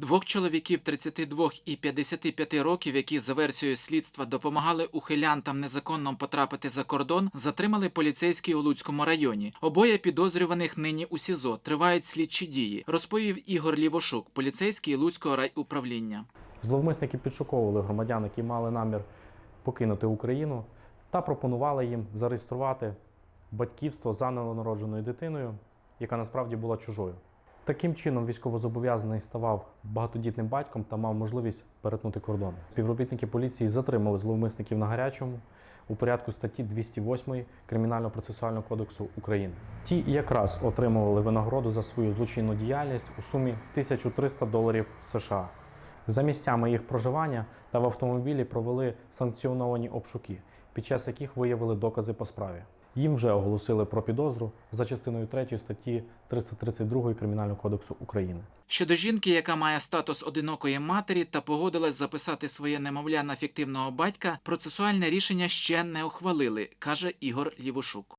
Двох чоловіків 32 і 55 років, які за версією слідства допомагали ухилянтам незаконно потрапити за кордон, затримали поліцейські у Луцькому районі. Обоє підозрюваних нині у СІЗО тривають слідчі дії, розповів Ігор Лівошук, поліцейський Луцького райуправління. Зловмисники підшуковували громадян, які мали намір покинути Україну, та пропонували їм зареєструвати батьківство за новонародженою дитиною, яка насправді була чужою. Таким чином, військовозобов'язаний ставав багатодітним батьком та мав можливість перетнути кордон. Співробітники поліції затримали зловмисників на гарячому у порядку статті 208 Кримінально-процесуального кодексу України. Ті якраз отримували винагороду за свою злочинну діяльність у сумі 1300 доларів США. За місцями їх проживання та в автомобілі провели санкціоновані обшуки, під час яких виявили докази по справі. Їм вже оголосили про підозру за частиною 3 статті 332 Кримінального кодексу України. Щодо жінки, яка має статус одинокої матері та погодилась записати своє немовля на фіктивного батька, процесуальне рішення ще не ухвалили, каже Ігор Лівошук.